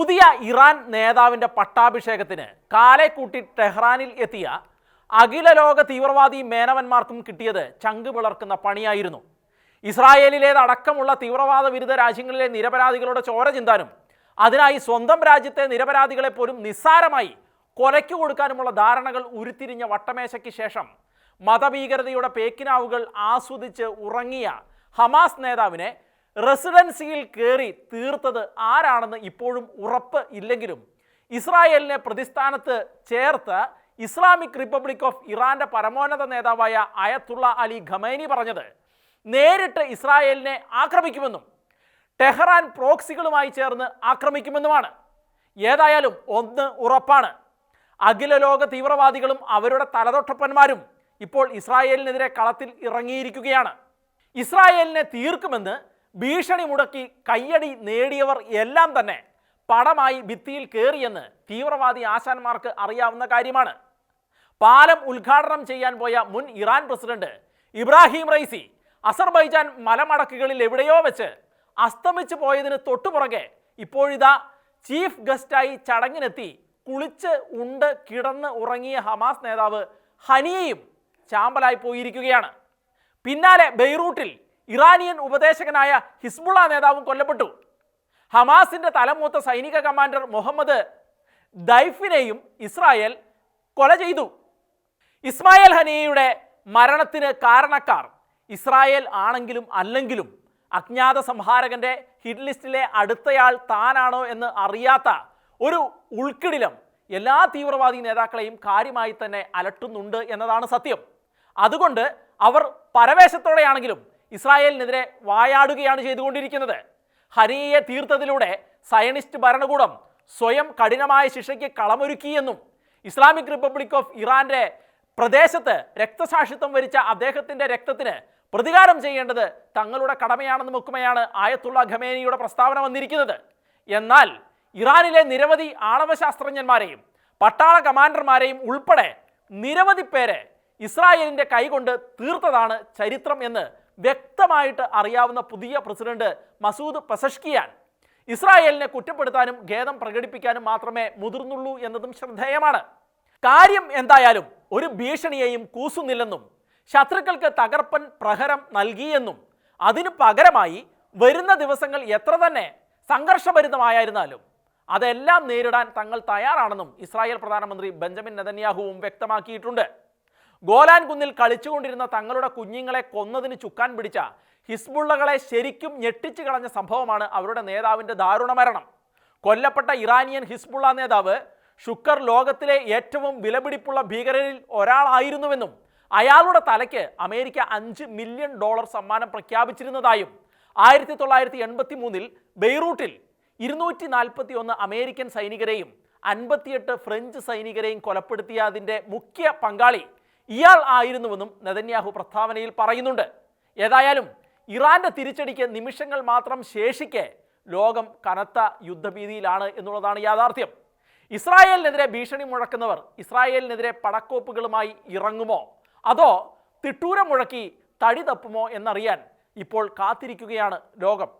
പുതിയ ഇറാൻ നേതാവിന്റെ പട്ടാഭിഷേകത്തിന് കാലെ കൂട്ടി ടെഹ്റാനിൽ എത്തിയ അഖില ലോക തീവ്രവാദി മേനവന്മാർക്കും കിട്ടിയത് ചങ്ക് പിളർക്കുന്ന പണിയായിരുന്നു. ഇസ്രായേലിലേതടക്കമുള്ള തീവ്രവാദ വിരുദ്ധ രാജ്യങ്ങളിലെ നിരപരാധികളുടെ ചോര ചിന്താനും അതിനായി സ്വന്തം രാജ്യത്തെ നിരപരാധികളെ പോലും നിസ്സാരമായി കൊലയ്ക്ക് കൊടുക്കാനുമുള്ള ധാരണകൾ ഉരുത്തിരിഞ്ഞ വട്ടമേശയ്ക്ക് ശേഷം മതഭീകരതയുടെ പേക്കിനാവുകൾ ആസ്വദിച്ച് ഉറങ്ങിയ ഹമാസ് നേതാവിനെ റെസിഡൻസിയിൽ കയറി തീർത്തത് ആരാണെന്ന് ഇപ്പോഴും ഉറപ്പ് ഇല്ലെങ്കിലും ഇസ്രായേലിനെ പ്രതിസ്ഥാനത്ത് ചേർത്ത് ഇസ്ലാമിക് റിപ്പബ്ലിക് ഓഫ് ഇറാന്റെ പരമോന്നത നേതാവായ അയത്തുള്ള അലി ഖമൈനി പറഞ്ഞത് നേരിട്ട് ഇസ്രായേലിനെ ആക്രമിക്കുമെന്നും ടെഹ്റാൻ പ്രോക്സികളുമായി ചേർന്ന് ആക്രമിക്കുമെന്നുമാണ്. ഏതായാലും ഒന്ന് ഉറപ്പാണ്. അഖില ലോക തീവ്രവാദികളും അവരുടെ തലതൊട്ടപ്പന്മാരും ഇപ്പോൾ ഇസ്രായേലിനെതിരെ കളത്തിൽ ഇറങ്ങിയിരിക്കുകയാണ്. ഇസ്രായേലിനെ തീർക്കുമെന്ന് ഭീഷണി മുടക്കി കയ്യടി നേടിയവർ എല്ലാം തന്നെ പടമായി ഭിത്തിയിൽ കയറിയെന്ന് തീവ്രവാദി ആശാന്മാർക്ക് അറിയാവുന്ന കാര്യമാണ്. പാലം ഉദ്ഘാടനം ചെയ്യാൻ പോയ മുൻ Iran president Ebrahim Raisi Azerbaijan മലമടക്കുകളിൽ എവിടെയോ വെച്ച് അസ്തമിച്ചു പോയതിന് തൊട്ടുപുറകെ ഇപ്പോഴിതാ ചീഫ് ഗസ്റ്റായി ചടങ്ങിനെത്തി കുളിച്ച് ഉണ്ട് കിടന്ന് ഉറങ്ങിയ ഹമാസ് നേതാവ് ഹനിയയും ചാമ്പലായി പോയിരിക്കുകയാണ്. പിന്നാലെ ബെയ്റൂട്ടിൽ ഇറാനിയൻ ഉപദേശകനായ ഹിസ്ബുള്ള നേതാവും കൊല്ലപ്പെട്ടു. ഹമാസിന്റെ തലമൂത്ത സൈനിക കമാൻഡർ മുഹമ്മദ് ദൈഫിനെയും ഇസ്രായേൽ കൊല ചെയ്തു. ഇസ്മായേൽ ഹനിയയുടെ മരണത്തിന് കാരണക്കാർ ഇസ്രായേൽ ആണെങ്കിലും അല്ലെങ്കിലും അജ്ഞാത സംഹാരകന്റെ ഹിറ്റ് ലിസ്റ്റിലെ അടുത്തയാൾ താനാണോ എന്ന് അറിയാത്ത ഒരു ഉൾക്കിടിലം എല്ലാ തീവ്രവാദി നേതാക്കളെയും കാര്യമായി തന്നെ അലട്ടുന്നുണ്ട് എന്നതാണ് സത്യം. അതുകൊണ്ട് അവർ പരവേശത്തോടെയാണെങ്കിലും ഇസ്രായേലിനെതിരെ വായാടുകയാണ് ചെയ്തുകൊണ്ടിരിക്കുന്നത്. ഹരിയെ തീർത്തതിലൂടെ സയനിസ്റ്റ് ഭരണകൂടം സ്വയം കഠിനമായ ശിക്ഷയ്ക്ക് കളമൊരുക്കിയെന്നും ഇസ്ലാമിക് റിപ്പബ്ലിക് ഓഫ് ഇറാന്റെ പ്രദേശത്ത് രക്തസാക്ഷിത്വം വരിച്ച അദ്ദേഹത്തിന്റെ രക്തത്തിന് പ്രതികാരം ചെയ്യേണ്ടത് തങ്ങളുടെ കടമയാണെന്ന് മുക്കുമയാണ് ആയത്തുള്ള ഖമേനിയുടെ പ്രസ്താവന വന്നിരിക്കുന്നത്. എന്നാൽ ഇറാനിലെ നിരവധി ആണവശാസ്ത്രജ്ഞന്മാരെയും പട്ടാള കമാൻഡർമാരെയും ഉൾപ്പെടെ നിരവധി പേരെ ഇസ്രായേലിന്റെ കൈകൊണ്ട് തീർത്തതാണ് ചരിത്രം എന്ന് വ്യക്തമായിട്ട് അറിയാവുന്ന പുതിയ പ്രസിഡന്റ് മസൂദ് പസഷ്കിയാൻ ഇസ്രായേലിനെ കുറ്റപ്പെടുത്താനും ഖേദം പ്രകടിപ്പിക്കാനും മാത്രമേ മുതിർന്നുള്ളൂ എന്നതും ശ്രദ്ധേയമാണ്. കാര്യം എന്തായാലും ഒരു ഭീഷണിയെയും കൂസുന്നില്ലെന്നും ശത്രുക്കൾക്ക് തകർപ്പൻ പ്രഹരം നൽകിയെന്നും അതിനു പകരമായി വരുന്ന ദിവസങ്ങൾ എത്ര തന്നെ സംഘർഷഭരിതമായിരുന്നാലും അതെല്ലാം നേരിടാൻ തങ്ങൾ തയ്യാറാണെന്നും ഇസ്രായേൽ പ്രധാനമന്ത്രി ബെഞ്ചമിൻ നെതന്യാഹുവും വ്യക്തമാക്കിയിട്ടുണ്ട്. ഗോലാൻ കുന്നിൽ കളിച്ചുകൊണ്ടിരുന്ന തങ്ങളുടെ കുഞ്ഞുങ്ങളെ കൊന്നതിന് ചുക്കാൻ പിടിച്ച ഹിസ്ബുള്ളകളെ ശരിക്കും ഞെട്ടിച്ചു കളഞ്ഞ സംഭവമാണ് അവരുടെ നേതാവിന്റെ ദാരുണ മരണം. കൊല്ലപ്പെട്ട ഇറാനിയൻ ഹിസ്ബുള്ള നേതാവ് ഷുക്കർ ലോകത്തിലെ ഏറ്റവും വിലപിടിപ്പുള്ള ഭീകരരിൽ ഒരാളായിരുന്നുവെന്നും അയാളുടെ തലയ്ക്ക് അമേരിക്ക അഞ്ച് മില്യൺ ഡോളർ സമ്മാനം പ്രഖ്യാപിച്ചിരുന്നതായും ആയിരത്തി തൊള്ളായിരത്തി എൺപത്തി മൂന്നിൽ ബെയ്റൂട്ടിൽ ഇരുന്നൂറ്റി നാൽപ്പത്തി ഒന്ന് അമേരിക്കൻ സൈനികരെയും അൻപത്തിയെട്ട് ഫ്രഞ്ച് സൈനികരെയും കൊലപ്പെടുത്തിയതിന്റെ മുഖ്യ പങ്കാളി ഇയാൾ ആയിരുന്നുവെന്നും നെതന്യാഹു പ്രസ്താവനയിൽ പറയുന്നുണ്ട്. ഏതായാലും ഇറാന്റെ തിരിച്ചടിക്ക് നിമിഷങ്ങൾ മാത്രം ശേഷിക്കെ ലോകം കനത്ത യുദ്ധഭീതിയിലാണ് എന്നുള്ളതാണ് യാഥാർത്ഥ്യം. ഇസ്രായേലിനെതിരെ ഭീഷണി മുഴക്കുന്നവർ ഇസ്രായേലിനെതിരെ പടക്കോപ്പുകളുമായി ഇറങ്ങുമോ? അതോ തിട്ടൂരം മുഴക്കി തടി തപ്പുമോ എന്നറിയാൻ ഇപ്പോൾ കാത്തിരിക്കുകയാണ് ലോകം.